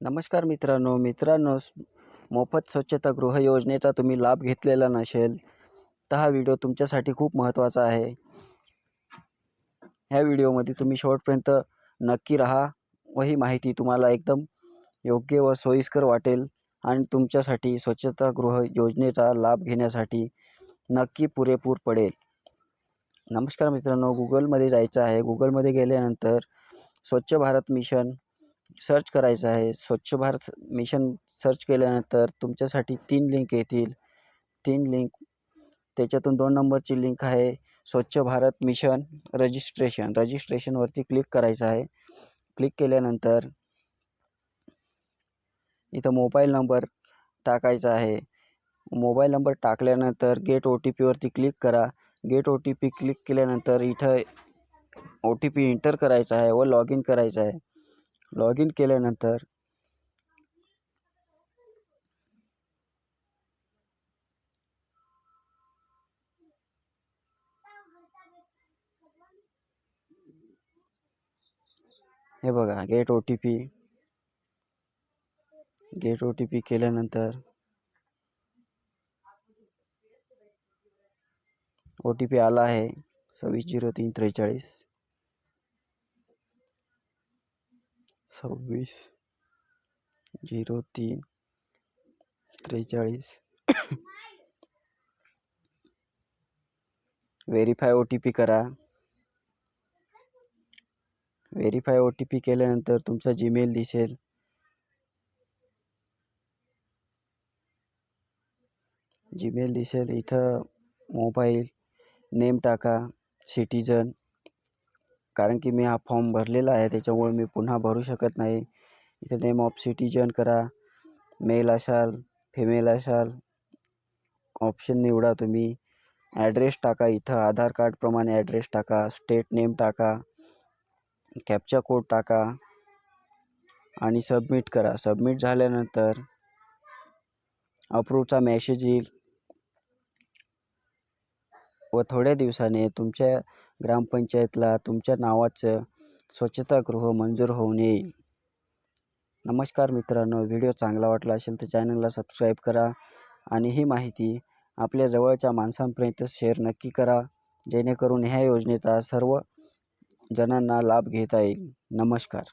नमस्कार मित्रांनो मित्रांनो मोफत मोफत स्वच्छतागृह योजनेचा तुम्ही लाभ घेतलेला नसेल तर हा व्हिडिओ तुमच्यासाठी खूप महत्त्वाचा आहे. ह्या व्हिडिओमध्ये तुम्ही शेवटपर्यंत नक्की राहा व ही माहिती तुम्हाला एकदम योग्य व सोयीस्कर वाटेल आणि तुमच्यासाठी स्वच्छता गृह योजनेचा लाभ घेण्यासाठी नक्की पुरेपूर पडेल. नमस्कार मित्रांनो गुगलमध्ये जायचं आहे. गुगलमध्ये गेल्यानंतर स्वच्छ भारत मिशन सर्च करायचं आहे. स्वच्छ भारत मिशन सर्च केल्यानंतर तुमच्यासाठी तीन लिंक येतील. तीन लिंक त्याच्यातून दोन नंबरची लिंक आहे. Swachh Bharat mission registration. रजिस्ट्रेशनवरती click करायचं आहे. क्लिक केल्यानंतर इथं मोबाईल नंबर टाकायचा आहे. मोबाईल नंबर टाकल्यानंतर गेट ओ टी पीवरती क्लिक करा. Get O T P click केल्यानंतर इथं ओ टी पी इंटर करायचा आहे व लॉग इन करायचं आहे. लॉग इन केल्यानंतर हे get O T P get O T P केल्यानंतर ओ टी पी आला आहे, सव्वीस झिरो तीन त्रेचाळीस. सव्वीस झिरो तीन त्रेचाळीस. व्हेरीफाय ओ टी पी करा. व्हेरीफाय ओ टी पी केल्यानंतर तुमचा जीमेल दिसेल. जीमेल दिसेल. इथं मोबाईल नेम टाका. सिटीजन कारण की मी हा फॉर्म भरलेला आहे त्याच्यामुळे मी पुन्हा भरू शकत नाही. इथे नेम ऑफ सिटीजन करा. मेल असाल फिमेल असाल ऑप्शन निवडा तुम्ही. ॲड्रेस टाका इथं आधार कार्डप्रमाणे ॲड्रेस टाका स्टेट नेम टाका कॅप्चा कोड टाका आणि सबमिट करा. सबमिट झाल्यानंतर अप्रूवचा मॅसेज येईल व थोड्या दिवसाने तुमच्या ग्रामपंचायतला तुमच्या नावाचं स्वच्छतागृह मंजूर होऊन येईल. नमस्कार मित्रांनो व्हिडिओ चांगला वाटला असेल तर चॅनलला सबस्क्राईब करा आणि ही माहिती आपल्या जवळच्या माणसांपर्यंत शेअर नक्की करा जेणेकरून ह्या योजनेचा सर्व जणांना लाभ घेता येईल. नमस्कार.